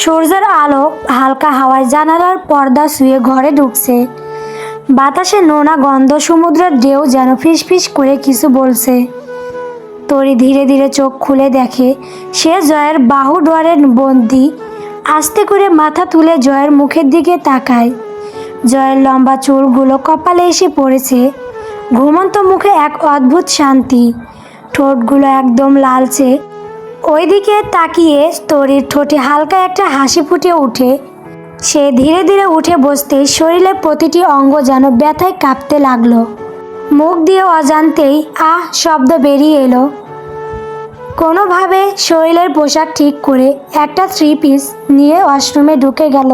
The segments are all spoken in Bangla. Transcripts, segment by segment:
সূর্যের আলো হালকা হাওয়ায় জানালার পর্দা শুয়ে ঘরে ঢুকছে। বাতাসে নোনা গন্ধ সমুদ্রের ঢেউ যেন ফিসফিস করে কিছু বলছে। তরি ধীরে ধীরে চোখ খুলে দেখে সে জয়ের বাহু ডোয়ারের বন্দি। আস্তে করে মাথা তুলে জয়ের মুখের দিকে তাকায়। জয়ের লম্বা চুলগুলো কপালে এসে পড়েছে। ঘুমন্ত মুখে এক অদ্ভুত শান্তি। ঠোঁটগুলো একদম লালচে। ওইদিকে তাকিয়ে তরির ঠোঁটে হালকা একটা হাসি ফুটে উঠে সে ধীরে ধীরে উঠে বসতেই শরীরের প্রতিটি অঙ্গ যেন ব্যথায় কাঁপতে লাগল। মুখ দিয়ে অজান্তেই আহ শব্দ বেরিয়ে এলো। কোনোভাবে শরীরের পোশাক ঠিক করে একটা থ্রি পিস নিয়ে ওয়াশরুমে ঢুকে গেল।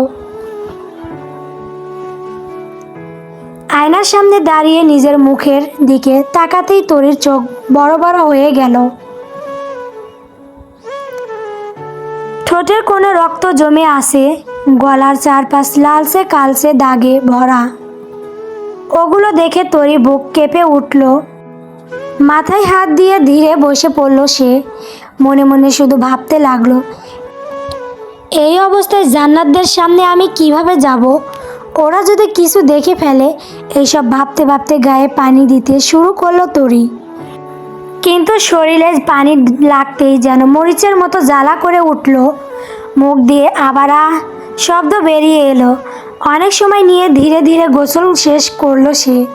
আয়নার সামনে দাঁড়িয়ে নিজের মুখের দিকে তাকাতেই তরির চোখ বড় বড় হয়ে গেল। ঠোঁটের কোণে রক্ত জমে আসে, গলার চারপাশ লালচে কালচে দাগে ভরা। ওগুলো দেখে তরি বুক কেঁপে উঠল। মাথায় হাত দিয়ে ধীরে বসে পড়ল সে। মনে মনে শুধু ভাবতে লাগল, এই অবস্থায় জান্নাতদের সামনে আমি কীভাবে যাব? ওরা যদি কিছু দেখে ফেলে, এইসব ভাবতে ভাবতে গায়ে পানি দিতে শুরু করল তরি। কিন্তু শরীরে পানি লাগতেই যেন মরিচের মতো জ্বালা করে উঠল। মুখ দিয়ে আবার শব্দ বেরিয়ে এলো। অনেক সময় নিয়ে ধীরে ধীরে গোসল শেষ করল সে।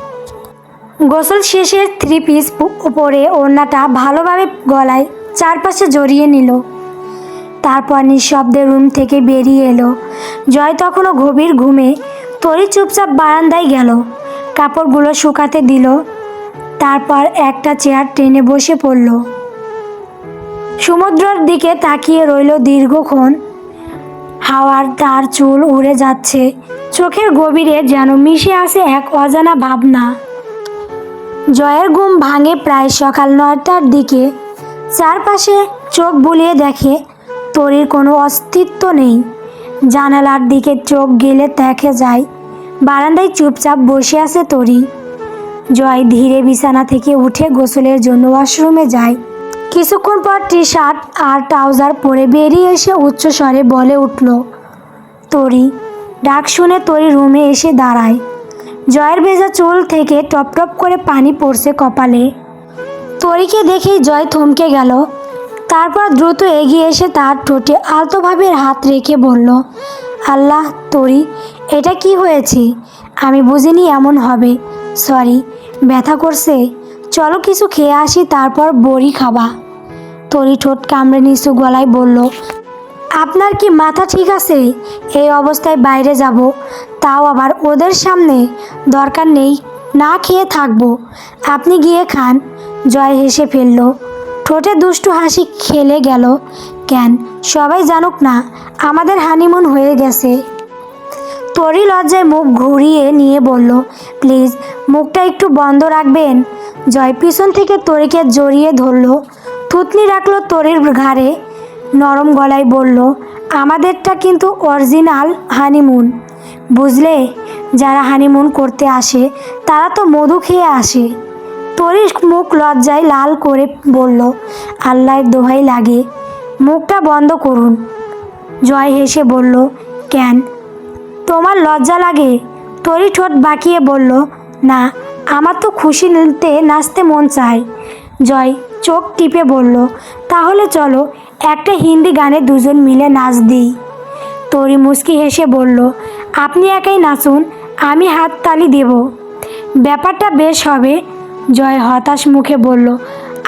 গোসল শেষে থ্রি পিস উপরে ওড়নাটা ভালোভাবে গলায় চারপাশে জড়িয়ে নিল। তারপর নিঃশব্দে রুম থেকে বেরিয়ে এলো। জয় তখনও গভীর ঘুমে তরি চুপচাপ বারান্দায় গেল। কাপড়গুলো শুকাতে দিল। তারপর একটা চেয়ার টেনে বসে পড়ল। সমুদ্রের দিকে তাকিয়ে রইল দীর্ঘক্ষণ। হাওয়ার তার চুল উড়ে যাচ্ছে। চোখের গভীরে যেন মিশে আছে এক অজানা ভাবনা। জয়ের ঘুম ভাঙে প্রায় সকাল নয়টার দিকে। চারপাশে চোখ বুলিয়ে দেখে, তরির কোনো অস্তিত্ব নেই। জানালার দিকে চোখ গেলে দেখে যায়, বারান্দায় চুপচাপ বসে আছে তরি। জয় ধীরে বিছানা থেকে উঠে গোসলের জন্য ওয়াশরুমে যায়। কিছুক্ষণ পর টি শার্ট আর ট্রাউজার পরে বেরিয়ে এসে উচ্চ স্বরে বলে উঠল, তরি, ডাক শুনে তরি রুমে এসে দাঁড়ায়। জয়ের ভেজা চুল থেকে টপ টপ করে পানি পড়ছে কপালে। তরিকে দেখেই জয় থমকে গেল। তারপর দ্রুত এগিয়ে এসে তার ঠোঁটে আলতোভাবে হাত রেখে বলল, আল্লাহ, তরি, এটা কি হয়েছে? আমি বুঝিনি এমন হবে। সরি, ব্যথা করছে। চলো কিছু খেয়ে আসি, তারপর বড়ি খাবা। তরি ঠোঁট কামড়ে নিচু গলায় বলল, আপনার কি মাথা ঠিক আছে? এই অবস্থায় বাইরে যাব। তাও আবার ওদের সামনে দরকার নেই, না খেয়ে থাকব। আপনি গিয়ে খান। জয় হেসে ফেলল। ঠোঁটে দুষ্টু হাসি খেলে গেল। কেন? সবাই জানুক না, আমাদের হানিমুন হয়ে গেছে। তরি লজ্জায় মুখ ঘুরিয়ে নিয়ে বলল, প্লিজ, মুখটা একটু বন্ধ রাখবেন। জয় পিছন থেকে তরিকে জড়িয়ে ধরল। থুতনি রাখল তরির ঘাড়ে, নরম গলায় বলল, আমাদেরটা কিন্তু অরিজিনাল হানিমুন বুঝলে, যারা হানিমুন করতে আসে, তারা তো মধু খেয়ে আসে তরির মুখ লজ্জায় লাল করে বলল, আল্লাহর দোহাই লাগে, মুখটা বন্ধ করুন জয় হেসে বলল, কেন? তোমার লজ্জা লাগে তরি ঠোঁট বাঁকিয়ে বলল, না, আমার তো খুশি নিতে নাচতে মন চায় জয় চোখ টিপে বলল, তাহলে চলো, একটা হিন্দি গানে দুজন মিলে নাচ দিই। তরি মুচকি হেসে বলল, আপনি একাই নাচুন, আমি হাততালি দেব। ব্যাপারটা বেশ হবে, জয় হতাশ মুখে বলল,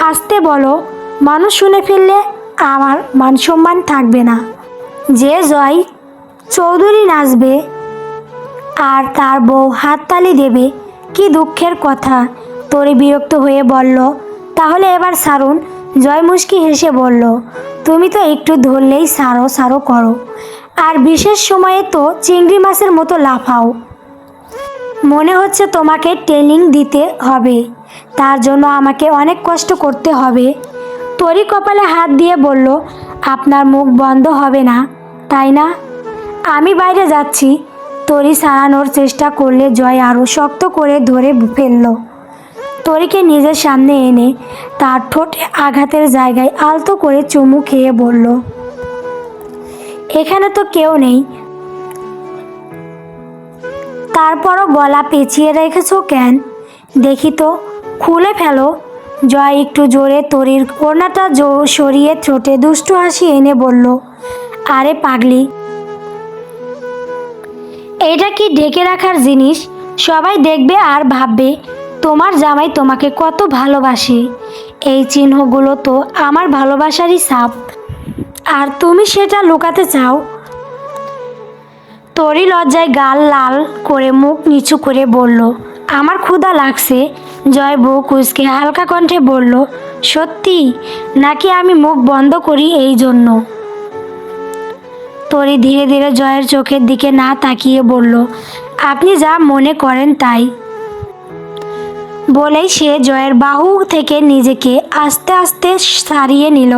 আসতে বলো, মানুষ শুনে ফেললে আমার মান সম্মান থাকবে না। যে জয় চৌধুরী নাচবে, আর তার বউ হাততালি দেবে, কি দুঃখের কথা। তোরে বিরক্ত হয়ে বলল তাহলে এবার সারুন। জয় মুশকি হেসে বলল, তুমি তো একটু ধরলেই সারো সারো করো। আর বিশেষ সময়ে তো চিংড়ি মাছের মতো লাফাও। মনে হচ্ছে তোমাকে ট্রেনিং দিতে হবে। তার জন্য আমাকে অনেক কষ্ট করতে হবে। তরি কপালে হাত দিয়ে বলল, আপনার মুখ বন্ধ হবে না, তাই না? আমি বাইরে যাচ্ছি। তরি সারানোর চেষ্টা করলে জয় আরও শক্ত করে ধরে ফেলল। তরিকে নিজের সামনে এনে তার ঠোঁটে আঘাতের জায়গায় আলতো করে চুমু খেয়ে বলল, এখানে তো কেউ নেই। তারপরও গলা পেঁচিয়ে রেখেছো কেন? দেখি তো, খুলে ফেলো। জয় একটু জোরে তরির কোনাটা জো সরিয়ে ঠোঁটে দুষ্টু হাসি এনে বলল, আরে পাগলি এটা কি ঢেকে রাখার জিনিস? সবাই দেখবে আর ভাববে তোমার জামাই তোমাকে কত ভালোবাসে। এই চিহ্নগুলো তো আমার ভালোবাসারই সাপ আর তুমি সেটা লুকাতে চাও। তরি লজ্জায় গাল লাল করে মুখ নিচু করে বলল, আমার ক্ষুধা লাগছে। জয় বউ কুচকে হালকা কণ্ঠে বলল, সত্যি? নাকি আমি মুখ বন্ধ করি এই জন্য? তরি ধীরে ধীরে জয়ের চোখের দিকে না তাকিয়ে বলল, আপনি যা মনে করেন তাই। বলেই সে জয়ের বাহু থেকে নিজেকে আস্তে আস্তে সারিয়ে নিল।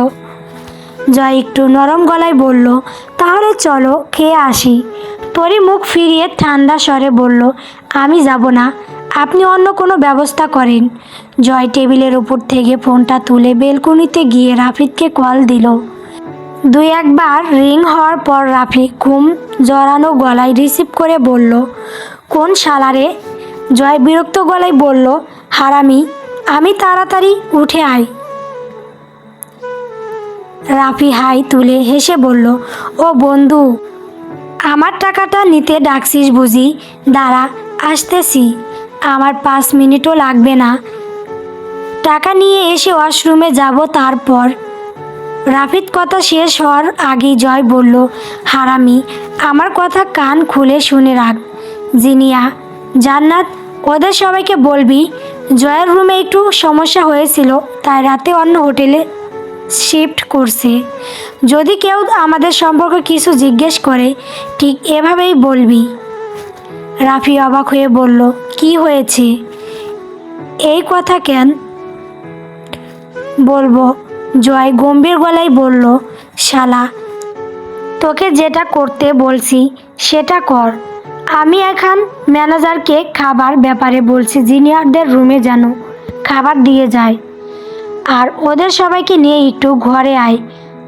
জয় একটু নরম গলায় বলল, তাহলে চলো, খেয়ে আসি। তরি মুখ ফিরিয়ে ঠান্ডা স্বরে বলল, আমি যাব না, আপনি অন্য কোনো ব্যবস্থা করেন। জয় টেবিলের উপর থেকে ফোনটা তুলে বেলকুনিতে গিয়ে রাফিদকে কল দিল। দুই একবার রিং হওয়ার পর রাফি ঘুম জড়ানো গলায় রিসিভ করে বলল, কোন শালারে? জয় বিরক্ত গলায় বলল হারামি, আমি তাড়াতাড়ি উঠে আয়। রাফি হাই তুলে হেসে বলল, ও বন্ধু, আমার টাকাটা নিতে ডাকছিস বুঝি? দাঁড়া, আসতেছি। আমার পাঁচ মিনিটও লাগবে না। টাকা নিয়ে এসে ওয়াশরুমে যাব তারপর। রাফিদ কথা শেষ হওয়ার আগেই জয় বলল, হারামি, আমার কথা কান খুলে শুনে রাখ। জিনিয়া, জান্নাত, ওদের সবাইকে বলবি জয়ের রুমে একটু সমস্যা হয়েছিল, তাই রাতে অন্য হোটেলে শিফট করছে। যদি কেউ আমাদের সম্পর্কে কিছু জিজ্ঞেস করে, ঠিক এভাবেই বলবি। রাফি অবাক হয়ে বলল, কি হয়েছে? এই কথা কেন? বলব, জয় গম্ভীর গলায় বলল, শালা, তোকে যেটা করতে বলছি, সেটা কর। আমি এখন ম্যানেজারকে খাবার ব্যাপারে বলছি, জিনিয়ারদের রুমে যেন খাবার দিয়ে যায়। আর ওদের সবাইকে নিয়ে একটু ঘরে আয়।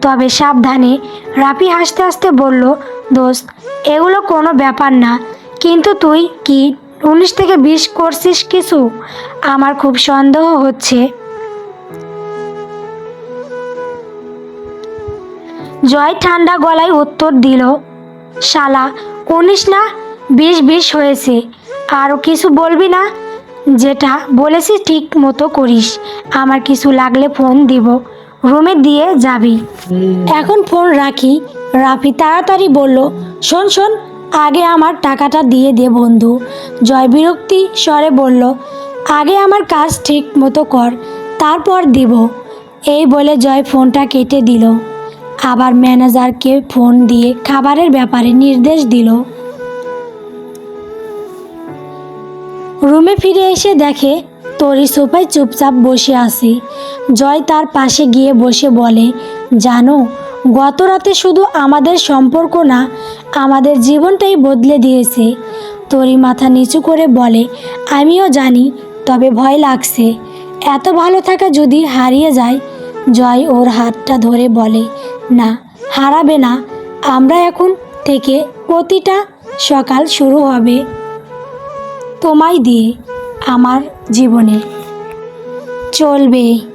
তবে সাবধানে। রাফি হাসতে হাসতে বলল, দোস্ত, এগুলো কোনো ব্যাপার না। কিন্তু তুই কি উনিশ থেকে বিশ করছিস কিছু? আমার খুব সন্দেহ হচ্ছে। জয় ঠান্ডা গলায় উত্তর দিল, শালা, উনিশ না বিশ বিষ হয়েছে। আরও কিছু বলবি না? যেটা বলেছি ঠিক মতো করিস। আমার কিছু লাগলে ফোন দিব। রুমে দিয়ে যাবি। এখন ফোন রাখি। রাফি তাড়াতাড়ি বলল, শোন শোন, আগে আমার টাকাটা দিয়ে দে বন্ধু। জয় বিরক্তি স্বরে বলল, আগে আমার কাজ ঠিক মতো কর, তারপর দিব। এই বলে জয় ফোনটা কেটে দিল। আবার ম্যানেজারকে ফোন দিয়ে খাবারের ব্যাপারে নির্দেশ দিল। রুমে ফিরে এসে দেখে তরি সোফায় চুপচাপ বসে আছে। জয় তার পাশে গিয়ে বসে বলে, জানো গত রাতে শুধু আমাদের সম্পর্ক না, আমাদের জীবনটাই বদলে দিয়েছে। তরি মাথা নিচু করে বলে, আমিও জানি, তবে ভয় লাগছে। এত ভালো থাকা যদি হারিয়ে যায়? জয় ওর হাতটা ধরে বলে, না, হারাবে না। আমরা এখন থেকে প্রতিটা সকাল শুরু হবে। তোমায় দিয়ে আমার জীবনে চলবে।